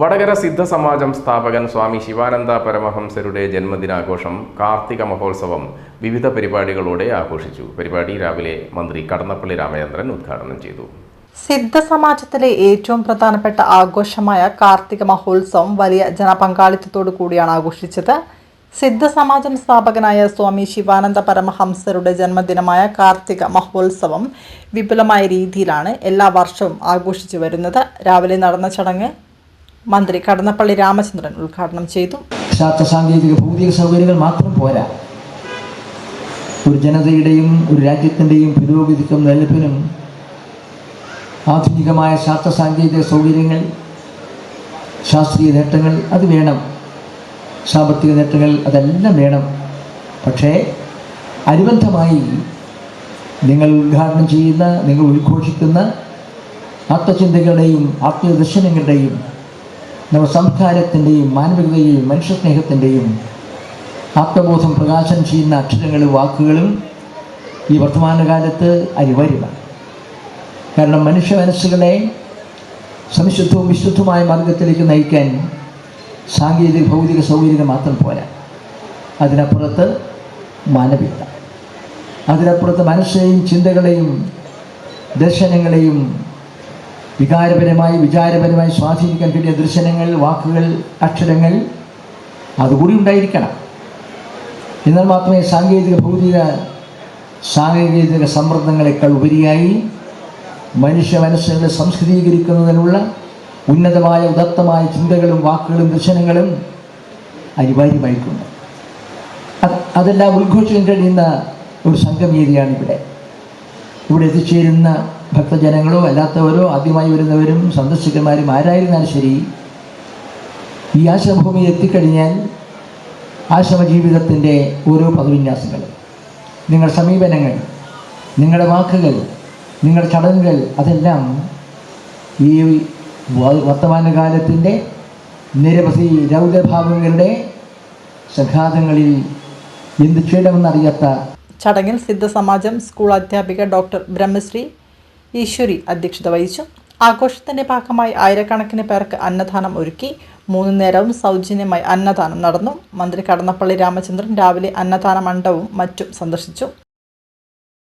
വടകര സിദ്ധ സമാജം സ്ഥാപകൻ സ്വാമി ശിവാനന്ദ പരമഹംസരുടെ ജന്മദിനാഘോഷം കാർത്തിക മഹോത്സവം വിവിധ പരിപാടികളോടെ ആഘോഷിച്ചു. പരിപാടി രാവിലെ മന്ത്രി കടന്നപ്പള്ളി രാമചന്ദ്രൻ ഉദ്ഘാടനം ചെയ്തു. സിദ്ധസമാജത്തിലെ ഏറ്റവും പ്രധാനപ്പെട്ട ആഘോഷമായ കാർത്തിക മഹോത്സവം വലിയ ജനപങ്കാളിത്തത്തോടു കൂടിയാണ് ആഘോഷിച്ചത്. സിദ്ധസമാജം സ്ഥാപകനായ സ്വാമി ശിവാനന്ദ പരമഹംസരുടെ ജന്മദിനമായ കാർത്തിക മഹോത്സവം വിപുലമായ രീതിയിലാണ് എല്ലാ വർഷവും ആഘോഷിച്ചു വരുന്നത്. രാവിലെ നടന്ന ചടങ്ങ് മന്ത്രി കടന്നപ്പള്ളി രാമചന്ദ്രൻ ഉദ്ഘാടനം ചെയ്തു. ശാസ്ത്ര സാങ്കേതിക ഭൗതിക സൗകര്യങ്ങൾ മാത്രം പോരാ. ഒരു ജനതയുടെയും ഒരു രാജ്യത്തിന്റെയും പുരോഗതിക്കും നിലനിൽപ്പിനും ആധുനികമായ ശാസ്ത്ര സാങ്കേതിക സൗകര്യങ്ങൾ ശാസ്ത്രീയ നേട്ടങ്ങൾ അത് വേണം. സാമ്പത്തിക നേട്ടങ്ങൾ അതെല്ലാം വേണം. പക്ഷേ അനുബന്ധമായി നിങ്ങൾ ഉദ്ഘാടനം ചെയ്യുന്ന നിങ്ങൾ ഉദ്ഘോഷിക്കുന്ന ആത്മചിന്തകളുടെയും ആത്മദർശനങ്ങളുടെയും നമ്മുടെ സംസ്കാരത്തിന്റെയും മാനവികതയെയും മനുഷ്യസ്നേഹത്തിന്റെയും ആത്മബോധം പ്രകാശനം ചെയ്യുന്ന അക്ഷരങ്ങളും വാക്കുകളും ഈ വർത്തമാനകാലത്ത് അനിവാര്യമാണ് കാരണം മനുഷ്യ മനസ്സുകളെ സംശുദ്ധവും വിശുദ്ധവുമായ മാർഗത്തിലേക്ക് നയിക്കാൻ സാങ്കേതിക ഭൗതിക സൗകര്യങ്ങൾ മാത്രം പോരാ. അതിനപ്പുറത്ത് മാനവികത. അതിനപ്പുറത്ത് മനസ്സിനെയും ചിന്തകളെയും ദർശനങ്ങളെയും വികാരപരമായി വിചാരപരമായി സ്വാധീനിക്കാൻ കിട്ടിയ ദർശനങ്ങൾ വാക്കുകൾ അക്ഷരങ്ങൾ അതുകൂടി ഉണ്ടായിരിക്കണം. എന്നാൽ മാത്രമേ സാങ്കേതിക ഭൗതിക സാങ്കേതിക സമ്മർദ്ദങ്ങളെക്കാൾ ഉപരിയായി മനുഷ്യ മനസ്സുകളെ സംസ്കൃതീകരിക്കുന്നതിനുള്ള ഉന്നതമായ ഉദത്തമായ ചിന്തകളും വാക്കുകളും ദർശനങ്ങളും അനിവാര്യമായിട്ടുണ്ട്. അതെല്ലാം ഉദ്ഘോഷിക്കാൻ കഴിയുന്ന ഒരു സംഘമീതിയാണ് ഇവിടെ. ഇവിടെ എത്തിച്ചേരുന്ന ഭക്തജനങ്ങളോ അല്ലാത്തവരോ ആദ്യമായി വരുന്നവരും സന്ദർശകന്മാരും ആരായിരുന്നാലും ശരി? ഈ ആശ്രമഭൂമിയിൽ എത്തിക്കഴിഞ്ഞാൽ ആശ്രമ ജീവിതത്തിന്റെ ഓരോ പദവിന്യാസങ്ങൾ നിങ്ങളുടെ സമീപനങ്ങൾ നിങ്ങളുടെ വാക്കുകൾ നിങ്ങളുടെ ചടങ്ങുകൾ അതെല്ലാം ഈ വർത്തമാനകാലത്തിന്റെ നിരവധി രൗദ്രഭാവങ്ങളുടെ സംഘാതങ്ങളിൽ എന്ത് ചെയ്യണമെന്നറിയാത്ത ചടങ്ങിൽ സിദ്ധസമാജം സ്കൂൾ അധ്യാപിക ഡോക്ടർ ബ്രഹ്മശ്രീ ഈശ്വരി അധ്യക്ഷത വഹിച്ചു. ആഘോഷത്തിന്റെ ഭാഗമായി ആയിരക്കണക്കിന് പേർക്ക് അന്നദാനം ഒരുക്കി. മൂന്ന് നേരവും സൗജന്യമായി അന്നദാനം നടന്നു. മന്ത്രി കടന്നപ്പള്ളി രാമചന്ദ്രൻ രാവിലെ അന്നദാന മണ്ഡപവും മറ്റും സന്ദർശിച്ചു.